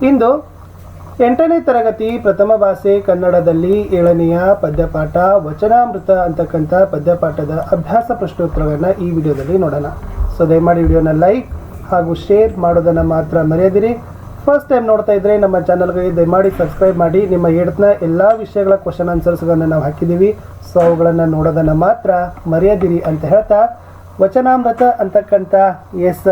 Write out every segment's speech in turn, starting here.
ಇಂದು ಎಂಟನೇ ತರಗತಿ ಪ್ರಥಮ ಭಾಷೆ ಕನ್ನಡದಲ್ಲಿ ಏಳನೆಯ ಪದ್ಯಪಾಠ ವಚನಾಮೃತ ಅಂತಕ್ಕಂಥ ಪದ್ಯಪಾಠದ ಅಭ್ಯಾಸ ಪ್ರಶ್ನೋತ್ತರವನ್ನು ಈ ವಿಡಿಯೋದಲ್ಲಿ ನೋಡೋಣ. ಸೊ, ದಯಮಾಡಿ ವಿಡಿಯೋನ ಲೈಕ್ ಹಾಗೂ ಶೇರ್ ಮಾಡೋದನ್ನು ಮಾತ್ರ ಮರೆಯದಿರಿ. ಫಸ್ಟ್ ಟೈಮ್ ನೋಡ್ತಾ ಇದ್ರೆ ನಮ್ಮ ಚಾನಲ್ಗೆ ದಯಮಾಡಿ ಸಬ್ಸ್ಕ್ರೈಬ್ ಮಾಡಿ. ನಿಮ್ಮ ಏಡ್ತ್ನ ಎಲ್ಲ ವಿಷಯಗಳ ಕ್ವಶನ್ ಆನ್ಸರ್ಸ್ಗಳನ್ನು ನಾವು ಹಾಕಿದ್ದೀವಿ. ಸೊ ಅವುಗಳನ್ನು ನೋಡೋದನ್ನು ಮಾತ್ರ ಮರೆಯದಿರಿ ಅಂತ ಹೇಳ್ತಾ, ವಚನಾಮೃತ ಅಂತಕ್ಕಂಥ ಎಸ್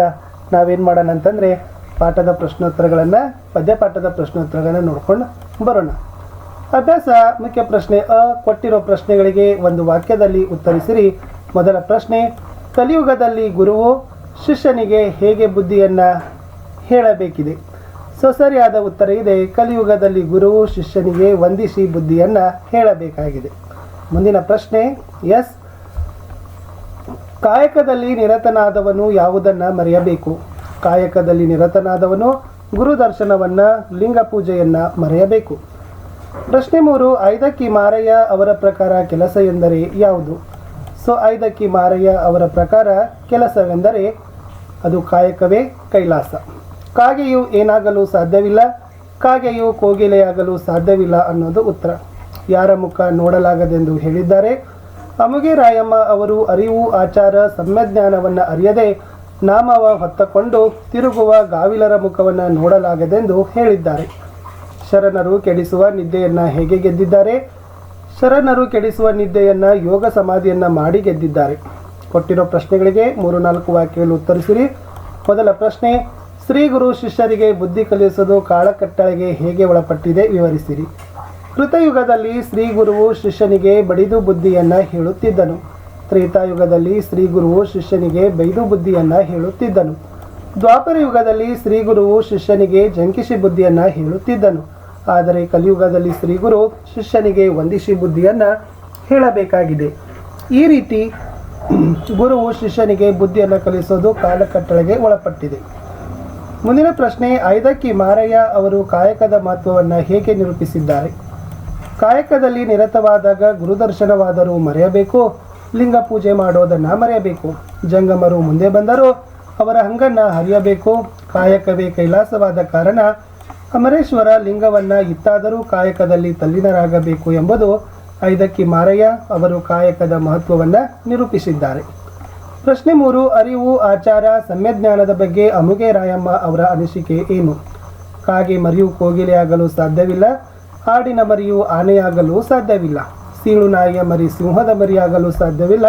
ನಾವೇನು ಮಾಡೋಣ ಅಂತಂದರೆ ಪಾಠದ ಪ್ರಶ್ನೋತ್ತರಗಳನ್ನು ಪದ್ಯಪಾಠದ ಪ್ರಶ್ನೋತ್ತರಗಳನ್ನು ನೋಡ್ಕೊಂಡು ಬರೋಣ. ಅಭ್ಯಾಸ ಮುಖ್ಯ ಪ್ರಶ್ನೆ, ಅ, ಕೊಟ್ಟಿರೋ ಪ್ರಶ್ನೆಗಳಿಗೆ ಒಂದು ವಾಕ್ಯದಲ್ಲಿ ಉತ್ತರಿಸಿರಿ. ಮೊದಲ ಪ್ರಶ್ನೆ, ಕಲಿಯುಗದಲ್ಲಿ ಗುರುವು ಶಿಷ್ಯನಿಗೆ ಹೇಗೆ ಬುದ್ಧಿಯನ್ನು ಹೇಳಬೇಕಿದೆ? ಸೊ, ಸರಿಯಾದ ಉತ್ತರ ಇದೆ. ಕಲಿಯುಗದಲ್ಲಿ ಗುರುವು ಶಿಷ್ಯನಿಗೆ ವಂದಿಸಿ ಬುದ್ಧಿಯನ್ನು ಹೇಳಬೇಕಾಗಿದೆ. ಮುಂದಿನ ಪ್ರಶ್ನೆ, ಎಸ್. ಕಾಯಕದಲ್ಲಿ ನಿರತನಾದವನು ಯಾವುದನ್ನು ಮರೆಯಬೇಕು? ಕಾಯಕದಲ್ಲಿ ನಿರತನಾದವನು ಗುರು ದರ್ಶನವನ್ನು ಲಿಂಗ ಪೂಜೆಯನ್ನು ಮರೆಯಬೇಕು. ಪ್ರಶ್ನೆ ಮೂರು, ಐದಕ್ಕಿ ಮಾರಯ್ಯ ಅವರ ಪ್ರಕಾರ ಕೆಲಸ ಎಂದರೆ ಯಾವುದು? ಸೊ, ಐದಕ್ಕಿ ಮಾರಯ್ಯ ಅವರ ಪ್ರಕಾರ ಕೆಲಸವೆಂದರೆ ಅದು ಕಾಯಕವೇ ಕೈಲಾಸ. ಕಾಗೆಯು ಏನಾಗಲು ಸಾಧ್ಯವಿಲ್ಲ, ಕಾಗೆಯು ಕೋಗಿಲೆಯಾಗಲು ಸಾಧ್ಯವಿಲ್ಲ ಅನ್ನೋದು ಉತ್ತರ. ಯಾರ ಮುಖ ನೋಡಲಾಗದೆಂದು ಹೇಳಿದ್ದಾರೆ. ಅಮುಗೆ ರಾಯಮ್ಮ ಅವರು ಅರಿವು, ಆಚಾರ, ಸಮ್ಯಜ್ಞಾನವನ್ನು ಅರಿಯದೆ ನಾಮವ ಹೊತ್ತಕೊಂಡು ತಿರುಗುವ ಗಾವಿಲರ ಮುಖವನ್ನು ನೋಡಲಾಗದೆಂದು ಹೇಳಿದ್ದಾರೆ. ಶರಣರು ಕೆಡಿಸುವ ನಿದ್ದೆಯನ್ನು ಹೇಗೆ ಗೆದ್ದಿದ್ದಾರೆ? ಶರಣರು ಕೆಡಿಸುವ ನಿದ್ದೆಯನ್ನು ಯೋಗ ಸಮಾಧಿಯನ್ನು ಮಾಡಿ ಗೆದ್ದಿದ್ದಾರೆ. ಕೊಟ್ಟಿರೋ ಪ್ರಶ್ನೆಗಳಿಗೆ ಮೂರು ನಾಲ್ಕು ವಾಕ್ಯಗಳು ಉತ್ತರಿಸಿರಿ. ಮೊದಲ ಪ್ರಶ್ನೆ, ಶ್ರೀ ಗುರು ಶಿಷ್ಯರಿಗೆ ಬುದ್ಧಿ ಕಲಿಸುವುದು ಕಾಳಕಟ್ಟಳೆಗೆ ಹೇಗೆ ಒಳಪಟ್ಟಿದೆ ವಿವರಿಸಿರಿ. ಕೃತಯುಗದಲ್ಲಿ ಶ್ರೀ ಗುರುವು ಶಿಷ್ಯನಿಗೆ ಬಡಿದು ಬುದ್ಧಿಯನ್ನು ಹೇಳುತ್ತಿದ್ದನು. ತ್ರೇತಾಯುಗದಲ್ಲಿ ಶ್ರೀ ಗುರುವು ಶಿಷ್ಯನಿಗೆ ಬೈದು ಬುದ್ಧಿಯನ್ನು ಹೇಳುತ್ತಿದ್ದನು. ದ್ವಾಪರ ಯುಗದಲ್ಲಿ ಶ್ರೀ ಗುರುವು ಶಿಷ್ಯನಿಗೆ ಜಂಕಿಸಿ ಬುದ್ಧಿಯನ್ನು ಹೇಳುತ್ತಿದ್ದನು. ಆದರೆ ಕಲಿಯುಗದಲ್ಲಿ ಶ್ರೀಗುರು ಶಿಷ್ಯನಿಗೆ ವಂದಿಸಿ ಬುದ್ಧಿಯನ್ನು ಹೇಳಬೇಕಾಗಿದೆ. ಈ ರೀತಿ ಗುರುವು ಶಿಷ್ಯನಿಗೆ ಬುದ್ಧಿಯನ್ನು ಕಲಿಸೋದು ಕಾಲಕಟ್ಟಳೆಗೆ ಒಳಪಟ್ಟಿದೆ. ಮುಂದಿನ ಪ್ರಶ್ನೆ ಐದಕ್ಕಿ ಮಾರಯ್ಯ ಅವರು ಕಾಯಕದ ಮಹತ್ವವನ್ನು ಹೇಗೆ ನಿರೂಪಿಸಿದ್ದಾರೆ? ಕಾಯಕದಲ್ಲಿ ನಿರತವಾದಾಗ ಗುರುದರ್ಶನವಾದರೂ ಮರೆಯಬೇಕು? ಲಿಂಗ ಪೂಜೆ ಮಾಡೋದನ್ನು ಮರೆಯಬೇಕು. ಜಂಗಮರು ಮುಂದೆ ಬಂದರೂ ಅವರ ಹಂಗನ್ನು ಹರಿಯಬೇಕು ಕಾಯಕವೇ ಕೈಲಾಸವಾದ ಕಾರಣ ಅಮರೇಶ್ವರ ಲಿಂಗವನ್ನು ಇತ್ತಾದರೂ ಕಾಯಕದಲ್ಲಿ ತಲ್ಲೀನರಾಗಬೇಕು ಎಂಬುದು ಐದಕ್ಕಿ ಮಾರಯ್ಯ ಅವರು ಕಾಯಕದ ಮಹತ್ವವನ್ನು ನಿರೂಪಿಸಿದ್ದಾರೆ. ಪ್ರಶ್ನೆ ಮೂರು, ಅರಿವು, ಆಚಾರ, ಸಮ್ಯಜ್ಞಾನದ ಬಗ್ಗೆ ಅಮುಗೆ ರಾಯಮ್ಮ ಅವರ ಅನಿಸಿಕೆ ಏನು? ಕಾಗೆ ಮರಿಯು ಕೋಗಿಲೆಯಾಗಲು ಸಾಧ್ಯವಿಲ್ಲ, ಆಡಿನ ಮರಿಯು ಆನೆಯಾಗಲು ಸಾಧ್ಯವಿಲ್ಲ. ಸೀಳು ನಾಯಿಯ ಮರಿ ಸಿಂಹದ ಮರಿಯಾಗಲು ಸಾಧ್ಯವಿಲ್ಲ.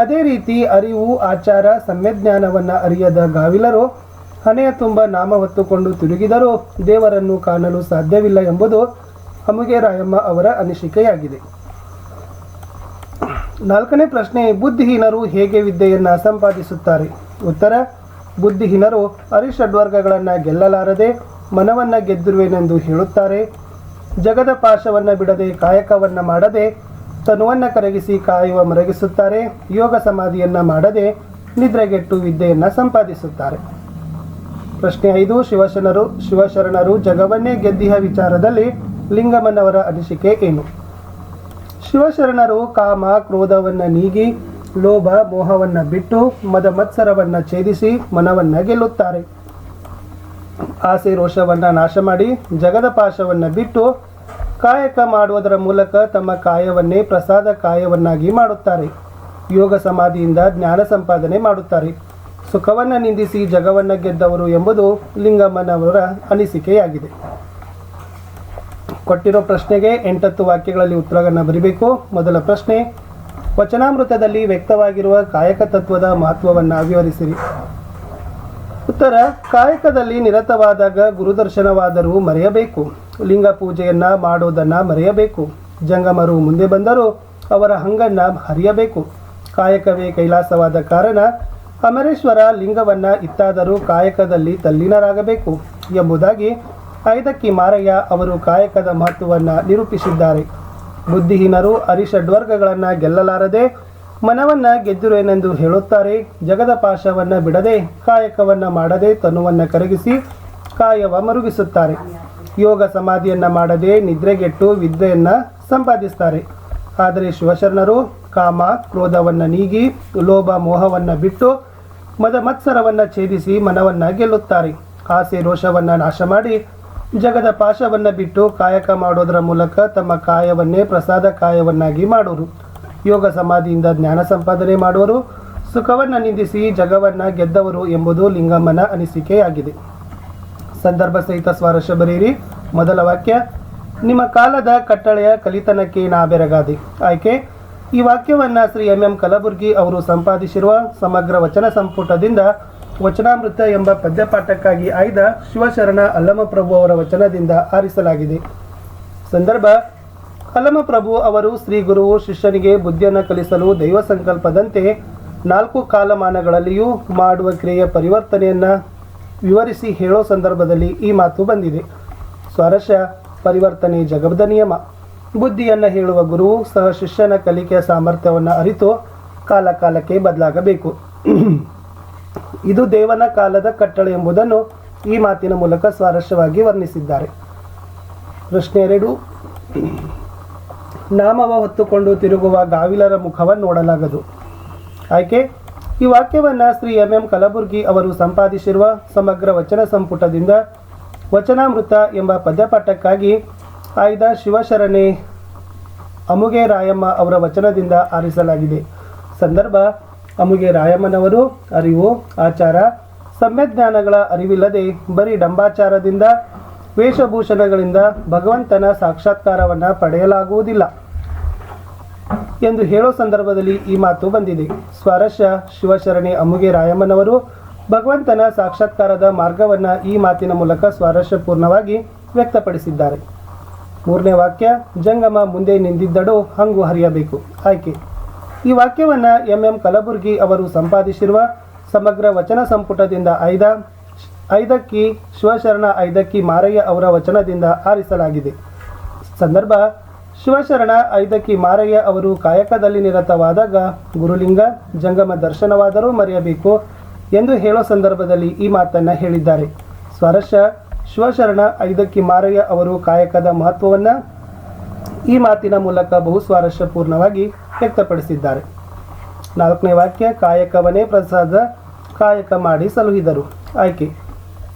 ಅದೇ ರೀತಿ ಅರಿವು, ಆಚಾರ, ಸಮ್ಯಜ್ಞಾನವನ್ನು ಅರಿಯದ ಗಾವಿಲರು ಹಣೆಯ ತುಂಬ ನಾಮ ಹೊತ್ತುಕೊಂಡು ತಿರುಗಿದರೂ ದೇವರನ್ನು ಕಾಣಲು ಸಾಧ್ಯವಿಲ್ಲ ಎಂಬುದು ಅಮುಗೆ ಅವರ ಅನಿಸಿಕೆಯಾಗಿದೆ. ನಾಲ್ಕನೇ ಪ್ರಶ್ನೆ, ಬುದ್ಧಿಹೀನರು ಹೇಗೆ ವಿದ್ಯೆಯನ್ನು ಸಂಪಾದಿಸುತ್ತಾರೆ? ಉತ್ತರ, ಬುದ್ಧಿಹೀನರು ಅರಿಷಡ್ವರ್ಗಗಳನ್ನು ಗೆಲ್ಲಲಾರದೆ ಮನವನ್ನು ಗೆದ್ದಿರುವೆನೆಂದು ಹೇಳುತ್ತಾರೆ. ಜಗದ ಪಾಶವನ್ನು ಬಿಡದೆ, ಕಾಯಕವನ್ನು ಮಾಡದೆ, ತನುವನ್ನು ಕರಗಿಸಿ ಕಾಯುವ ಮರಗಿಸುತ್ತಾರೆ, ಯೋಗ ಸಮಾಧಿಯನ್ನು ಮಾಡದೆ, ನಿದ್ರೆಗೆಟ್ಟು ವಿದ್ಯೆಯನ್ನು ಸಂಪಾದಿಸುತ್ತಾರೆ. ಪ್ರಶ್ನೆ ಐದು ಶಿವಶರಣರು ಶಿವಶರಣರು ಜಗವನ್ನೇ ಗೆದ್ದಿಹ ವಿಚಾರದಲ್ಲಿ ಲಿಂಗಮ್ಮನವರ ಅನಿಸಿಕೆ ಏನು? ಶಿವಶರಣರು ಕಾಮ ಕ್ರೋಧವನ್ನು ನೀಗಿ, ಲೋಭ ಮೋಹವನ್ನು ಬಿಟ್ಟು ಮದ ಮತ್ಸರವನ್ನು ಛೇದಿಸಿ, ಮನವನ್ನು ಗೆಲ್ಲುತ್ತಾರೆ. ಆಸೆ ರೋಷವನ್ನು ನಾಶ ಮಾಡಿ ಜಗದ ಪಾಶವನ್ನು ಬಿಟ್ಟು ಕಾಯಕ ಮಾಡುವುದರ ಮೂಲಕ ತಮ್ಮ ಕಾಯವನ್ನೇ ಪ್ರಸಾದ ಕಾಯವನ್ನಾಗಿ ಮಾಡುತ್ತಾರೆ. ಯೋಗ ಸಮಾಧಿಯಿಂದ ಜ್ಞಾನ ಸಂಪಾದನೆ ಮಾಡುತ್ತಾರೆ. ಸುಖವನ್ನು ನಿಂದಿಸಿ ಜಗವನ್ನು ಗೆದ್ದವರು ಎಂಬುದು ಲಿಂಗಮ್ಮನವರ ಅನಿಸಿಕೆಯಾಗಿದೆ. ಕೊಟ್ಟಿರೋ ಪ್ರಶ್ನೆಗೆ ಎಂಟತ್ತು ವಾಕ್ಯಗಳಲ್ಲಿ ಉತ್ತರವನ್ನು ಬರೀಬೇಕು. ಮೊದಲ ಪ್ರಶ್ನೆ, ವಚನಾಮೃತದಲ್ಲಿ ವ್ಯಕ್ತವಾಗಿರುವ ಕಾಯಕ ತತ್ವದ ಮಹತ್ವವನ್ನು ವಿವರಿಸಿರಿ. ಉತ್ತರ, ಕಾಯಕದಲ್ಲಿ ನಿರತವಾದಾಗ ಗುರುದರ್ಶನವಾದರೂ ಮರೆಯಬೇಕು. ಲಿಂಗ ಪೂಜೆಯನ್ನು ಮಾಡೋದನ್ನು ಮರೆಯಬೇಕು. ಜಂಗಮರು ಮುಂದೆ ಬಂದರೂ ಅವರ ಹಂಗನ್ನು ಹರಿಯಬೇಕು. ಕಾಯಕವೇ ಕೈಲಾಸವಾದ ಕಾರಣ ಅಮರೇಶ್ವರ ಲಿಂಗವನ್ನು ಇತ್ತಾದರೂ ಕಾಯಕದಲ್ಲಿ ತಲ್ಲೀನರಾಗಬೇಕು ಎಂಬುದಾಗಿ ಐದಕ್ಕಿ ಮಾರಯ್ಯ ಅವರು ಕಾಯಕದ ಮಹತ್ವವನ್ನು ನಿರೂಪಿಸಿದ್ದಾರೆ. ಬುದ್ಧಿಹೀನರು ಅರಿಷಡ್ವರ್ಗಗಳನ್ನು ಗೆಲ್ಲಲಾರದೆ ಮನವನ್ನು ಗೆದ್ದಿರುವೆನೆಂದು ಹೇಳುತ್ತಾರೆ. ಜಗದ ಪಾಶವನ್ನು ಬಿಡದೆ, ಕಾಯಕವನ್ನು ಮಾಡದೆ ತನುವನ್ನು ಕರಗಿಸಿ ಕಾಯವ ಮರುಗಿಸುತ್ತಾರೆ. ಯೋಗ ಸಮಾಧಿಯನ್ನು ಮಾಡದೆ ನಿದ್ರೆಗೆಟ್ಟು ವಿದ್ಯೆಯನ್ನು ಸಂಪಾದಿಸ್ತಾರೆ. ಆದರೆ ಶಿವಶರಣರು ಕಾಮ, ಕ್ರೋಧವನ್ನು ನೀಗಿ, ಲೋಭ ಮೋಹವನ್ನು ಬಿಟ್ಟು ಮದ ಮತ್ಸರವನ್ನು ಛೇದಿಸಿ ಮನವನ್ನು ಗೆಲ್ಲುತ್ತಾರೆ. ಆಸೆ ರೋಷವನ್ನು ನಾಶ ಮಾಡಿ ಜಗದ ಪಾಶವನ್ನು ಬಿಟ್ಟು ಕಾಯಕ ಮಾಡೋದರ ಮೂಲಕ ತಮ್ಮ ಕಾಯವನ್ನೇ ಪ್ರಸಾದ ಕಾಯವನ್ನಾಗಿ ಮಾಡುವರು ಯೋಗ ಸಮಾಧಿಯಿಂದ ಜ್ಞಾನ ಸಂಪಾದನೆ ಮಾಡುವರು. ಸುಖವನ್ನು ನಿಂದಿಸಿ ಜಗವನ್ನು ಗೆದ್ದವರು ಎಂಬುದು ಲಿಂಗಮ್ಮನ ಅನಿಸಿಕೆಯಾಗಿದೆ. ಸಂದರ್ಭ ಸಹಿತ ಸ್ವಾರಸ್ಯ ಬರೆಯಿರಿ. ಮೊದಲ ವಾಕ್ಯ, ನಿಮ್ಮ ಕಾಲದ ಕಟ್ಟಳೆಯ ಕಲಿತನಕ್ಕೆ ನಾ ಬೆರಗಾದೆ ಆಯ್ಕೆ, ಈ ವಾಕ್ಯವನ್ನ ಶ್ರೀ ಎಂ ಎಂ ಕಲಬುರ್ಗಿ ಅವರು ಸಂಪಾದಿಸಿರುವ ಸಮಗ್ರ ವಚನ ಸಂಪುಟದಿಂದ ವಚನಾಮೃತ ಎಂಬ ಪದ್ಯಪಾಠಕ್ಕಾಗಿ ಆಯ್ದ ಶಿವಶರಣ ಅಲ್ಲಮಪ್ರಭು ಅವರ ವಚನದಿಂದ ಆರಿಸಲಾಗಿದೆ. ಸಂದರ್ಭ ಅಲ್ಲಮಪ್ರಭು ಅವರು ಶ್ರೀ ಗುರು ಶಿಷ್ಯನಿಗೆ ಬುದ್ಧಿಯನ್ನು ಕಲಿಸಲು ದೈವ ಸಂಕಲ್ಪದಂತೆ ನಾಲ್ಕು ಕಾಲಮಾನಗಳಲ್ಲಿಯೂ ಮಾಡುವ ಕ್ರಿಯೆಯ ಪರಿವರ್ತನೆಯನ್ನು ವಿವರಿಸಿ ಹೇಳೋ ಸಂದರ್ಭದಲ್ಲಿ ಈ ಮಾತು ಬಂದಿದೆ. ಸ್ವರಶ ಪರಿವರ್ತನೆ ಜಗದ ನಿಯಮ. ಬುದ್ಧಿಯನ್ನು ಹೇಳುವ ಗುರು ಸಹ ಶಿಷ್ಯನ ಕಲಿಕೆಯ ಸಾಮರ್ಥ್ಯವನ್ನು ಅರಿತು ಕಾಲಕಾಲಕ್ಕೆ ಬದಲಾಗಬೇಕು. ಇದು ದೇವನ ಕಾಲದ ಕಟ್ಟಳೆ ಎಂಬುದನ್ನು ಈ ಮಾತಿನ ಮೂಲಕ ಸ್ವಾರಸ್ಯವಾಗಿ ವರ್ಣಿಸಿದ್ದಾರೆ. ಪ್ರಶ್ನೆ ಎರಡು. ನಾಮವ ಹೊತ್ತುಕೊಂಡು ತಿರುಗುವ ಗಾವಿಲರ ಮುಖವನ್ನು ನೋಡಲಾಗದು. ಆಯ್ಕೆ? ಈ ವಾಕ್ಯವನ್ನು ಶ್ರೀ ಎಂ ಎಂ ಕಲಬುರ್ಗಿ ಅವರು ಸಂಪಾದಿಸಿರುವ ಸಮಗ್ರ ವಚನ ಸಂಪುಟದಿಂದ ವಚನಾಮೃತ ಎಂಬ ಪದ್ಯಪಾಠಕ್ಕಾಗಿ ಆಯ್ದ ಶಿವಶರಣೆ ಅಮುಗೆ ರಾಯಮ್ಮ ಅವರ ವಚನದಿಂದ ಆರಿಸಲಾಗಿದೆ. ಸಂದರ್ಭ, ಅಮುಗೆ ರಾಯಮ್ಮನವರು ಅರಿವು, ಆಚಾರ, ಸಮ್ಯಜ್ಞಾನಗಳ ಅರಿವಿಲ್ಲದೆ ಬರೀ ಡಂಬಾಚಾರದಿಂದ ವೇಷಭೂಷಣಗಳಿಂದ ಭಗವಂತನ ಸಾಕ್ಷಾತ್ಕಾರವನ್ನು ಪಡೆಯಲಾಗುವುದಿಲ್ಲ ಎಂದು ಹೇಳೋ ಸಂದರ್ಭದಲ್ಲಿ ಈ ಮಾತು ಬಂದಿದೆ. ಸ್ವರಶ ಶಿವಶರಣಿ ಅಮುಗೆ ರಾಯಮ್ಮನವರು ಭಗವಂತನ ಸಾಕ್ಷಾತ್ಕಾರದ ಮಾರ್ಗವನ್ನು ಈ ಮಾತಿನ ಮೂಲಕ ಸ್ವಾರಸ್ಯಪೂರ್ಣವಾಗಿ ವ್ಯಕ್ತಪಡಿಸಿದ್ದಾರೆ. ಮೂರನೇ ವಾಕ್ಯ, ಜಂಗಮ ಮುಂದೆ ನಿಂದಿದ್ದಡೋ ಹಂಗು ಹರಿಯಬೇಕು. ಆಯ್ಕೆ. ಈ ವಾಕ್ಯವನ್ನು ಎಂ ಎಂ ಕಲಬುರ್ಗಿ ಅವರು ಸಂಪಾದಿಸಿರುವ ಸಮಗ್ರ ವಚನ ಸಂಪುಟದಿಂದ ಐದ ಐದಕ್ಕಿ ಶಿವಶರಣ, ಐದಕ್ಕಿ ಮಾರಯ್ಯ ಅವರ ವಚನದಿಂದ ಆರಿಸಲಾಗಿದೆ. ಸಂದರ್ಭ, ಶಿವಶರಣ, ಐದಕ್ಕಿ ಮಾರಯ್ಯ ಅವರು ಕಾಯಕದಲ್ಲಿ ನಿರತವಾದಾಗ ಗುರುಲಿಂಗ, ಜಂಗಮ ದರ್ಶನವಾದರೂ ಮರೆಯಬೇಕು ಎಂದು ಹೇಳೋ ಸಂದರ್ಭದಲ್ಲಿ ಈ ಮಾತನ್ನು ಹೇಳಿದ್ದಾರೆ. ಸ್ವರಶ ಶಿವಶರಣ, ಐದಕ್ಕಿ ಮಾರಯ್ಯ ಅವರು ಕಾಯಕದ ಮಹತ್ವವನ್ನು ಈ ಮಾತಿನ ಮೂಲಕ ಬಹು ಸ್ವಾರಸ್ಯಪೂರ್ಣವಾಗಿ ವ್ಯಕ್ತಪಡಿಸಿದ್ದಾರೆ. ನಾಲ್ಕನೇ ವಾಕ್ಯ, ಕಾಯಕವನೇ ಪ್ರಸಾದ, ಕಾಯಕ ಮಾಡಿ ಸಲುಹಿದರು. ಆಯ್ಕೆ.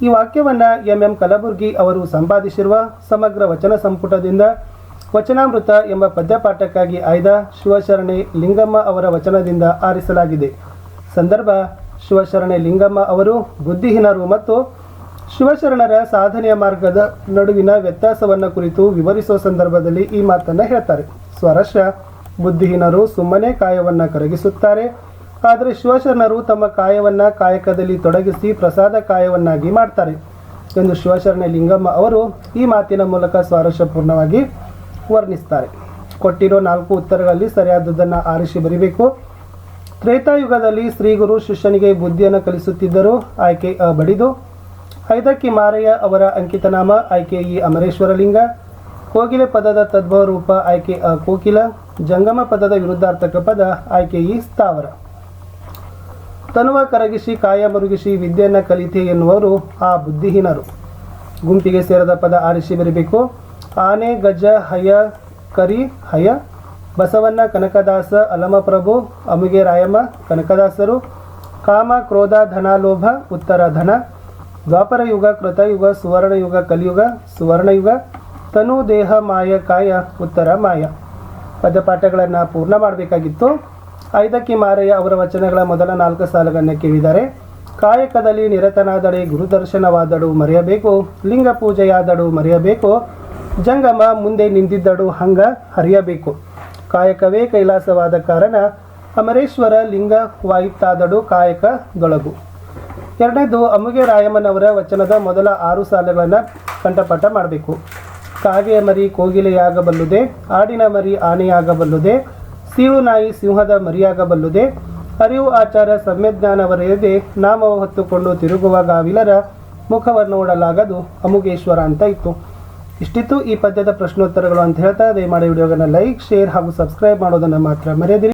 ಈ ವಾಕ್ಯವನ್ನು ಎಂ ಎಂ ಕಲಬುರ್ಗಿ ಅವರು ಸಂಪಾದಿಸಿರುವ ಸಮಗ್ರ ವಚನ ಸಂಪುಟದಿಂದ ವಚನಾಮೃತ ಎಂಬ ಪದ್ಯಪಾಠಕ್ಕಾಗಿ ಆಯ್ದ ಶಿವಶರಣೆ ಲಿಂಗಮ್ಮ ಅವರ ವಚನದಿಂದ ಆರಿಸಲಾಗಿದೆ. ಸಂದರ್ಭ, ಶಿವಶರಣೆ ಲಿಂಗಮ್ಮ ಅವರು ಬುದ್ಧಿಹೀನರು ಮತ್ತು ಶಿವಶರಣರ ಸಾಧನೆಯ ಮಾರ್ಗದ ನಡುವಿನ ವ್ಯತ್ಯಾಸವನ್ನು ಕುರಿತು ವಿವರಿಸುವ ಸಂದರ್ಭದಲ್ಲಿ ಈ ಮಾತನ್ನು ಹೇಳ್ತಾರೆ. ಸ್ವರಶ ಬುದ್ಧಿಹೀನರು ಸುಮ್ಮನೆ ಕಾಯವನ್ನು ಕರಗಿಸುತ್ತಾರೆ. ಆದರೆ ಶಿವಶರಣರು ತಮ್ಮ ಕಾಯವನ್ನು ಕಾಯಕದಲ್ಲಿ ತೊಡಗಿಸಿ ಪ್ರಸಾದ ಕಾಯವನ್ನಾಗಿ ಮಾಡ್ತಾರೆ. ಎಂದು ಶಿವಶರಣ ಲಿಂಗಮ್ಮ ಅವರು ಈ ಮಾತಿನ ಮೂಲಕ ಸ್ವಾರಸ್ಯಪೂರ್ಣವಾಗಿ ವರ್ಣಿಸ್ತಾರೆ. ಕೊಟ್ಟಿರೋ ನಾಲ್ಕು ಉತ್ತರಗಳಲ್ಲಿ ಸರಿಯಾದದ್ದನ್ನು ಆರಿಸಿ ಬರಿಬೇಕು. ತ್ರೇತಾಯುಗದಲ್ಲಿ ಶ್ರೀಗುರು ಶಿಷ್ಯನಿಗೆ ಬುದ್ಧಿಯನ್ನು ಕಲಿಸುತ್ತಿದ್ದರು, ಆಯ್ಕೆ ಅ ಬಡಿದು ಐದಕ್ಕಿ ಮಾರಯ್ಯ ಅವರ ಅಂಕಿತನಾಮ ಆಯ್ಕೆ ಇ ಅಮರೇಶ್ವರ ಲಿಂಗ ಕೋಗಿಲೆ ಪದದ ತದ್ಭವ ರೂಪ ಆಯ್ಕೆ ಅ ಕೋಕಿಲ. ಜಂಗಮ ಪದದ ವಿರುದ್ಧಾರ್ಥಕ ಪದ ಆಯ್ಕೆ ಇ ಸ್ಥಾವರ. ತನುವ ಕರಗಿಸಿ ಕಾಯ ಮರುಗಿಸಿ ವಿದ್ಯೆಯನ್ನು ಕಲಿತೆ ಎನ್ನುವರು ಆ ಬುದ್ಧಿಹೀನರು. ಗುಂಪಿಗೆ ಸೇರದ ಪದ ಆರಿಸಿ ಬರಬೇಕು. ಆನೆ, ಗಜ, ಹಯ, ಕರಿ, ಹಯ. ಬಸವಣ್ಣ, ಕನಕದಾಸ, ಅಲಮಪ್ರಭು, ಅಮುಗೆ ರಾಯಮ್ಮ, ಕನಕದಾಸರು. ಕಾಮ, ಕ್ರೋಧ, ಧನ, ಲೋಭ, ಉತ್ತರ, ಧನ. ದ್ವಾಪರ ಯುಗ ಕೃತಯುಗ ಸುವರ್ಣಯುಗ ಕಲಿಯುಗ ಸುವರ್ಣಯುಗ ತನು, ದೇಹ, ಮಾಯ, ಕಾಯ, ಉತ್ತರ, ಮಾಯ. ಪದಪಾಠಗಳನ್ನು ಪೂರ್ಣ ಮಾಡಬೇಕಾಗಿತ್ತು. ಐದಕ್ಕಿ ಮಾರಯ್ಯ ಅವರ ವಚನಗಳ ಮೊದಲ ನಾಲ್ಕು ಸಾಲುಗಳನ್ನು ಕೇಳಿದರೆ ಕಾಯಕದಲ್ಲಿ ನಿರತನಾದಡೆ ಗುರುದರ್ಶನವಾದಡು ಮರೆಯಬೇಕು, ಲಿಂಗ ಪೂಜೆಯಾದಡು ಮರೆಯಬೇಕು, ಜಂಗಮ ಮುಂದೆ ನಿಂತಿದ್ದಡು ಹಂಗ ಹರಿಯಬೇಕು ಕಾಯಕವೇ ಕೈಲಾಸವಾದ ಕಾರಣ ಅಮರೇಶ್ವರ ಲಿಂಗ ವಾಯುತ್ತಾದಡು ಕಾಯಕದೊಳಗು. ಎರಡನೇದು, ಅಮುಗೆ ರಾಯಮ್ಮನವರ ವಚನದ ಮೊದಲ ಆರು ಸಾಲುಗಳನ್ನು ಕಂಠಪಾಠ ಮಾಡಬೇಕು. ಕಾಗೆಯ ಮರಿ ಕೋಗಿಲೆಯಾಗಬಲ್ಲುದೆ, ಆಡಿನ ಮರಿ ಆನೆಯಾಗಬಲ್ಲುದೆ ಸೀಳು ನಾಯಿ ಸಿಂಹದ ಮರಿಯಾಗಬಲ್ಲುದೆ ಅರಿವು ಆಚಾರ ಸಮ್ಯಜ್ಞಾನವರೆಯದೆ ನಾಮವ ಹೊತ್ತುಕೊಂಡು ತಿರುಗುವ ಗಾವಿಲರ ಮುಖವನ್ನು ನೋಡಲಾಗದು ಅಮುಗೇಶ್ವರ ಅಂತ ಇತ್ತು. ಇಷ್ಟಿತ್ತು ಈ ಪದ್ಯದ ಪ್ರಶ್ನೋತ್ತರಗಳು ಅಂತ ಹೇಳ್ತಾ, ದಯಮಾಡಿ ವಿಡಿಯೋಗನ್ನು ಲೈಕ್, ಶೇರ್ ಹಾಗೂ ಸಬ್ಸ್ಕ್ರೈಬ್ ಮಾಡೋದನ್ನು ಮಾತ್ರ ಮರೆಯದಿರಿ.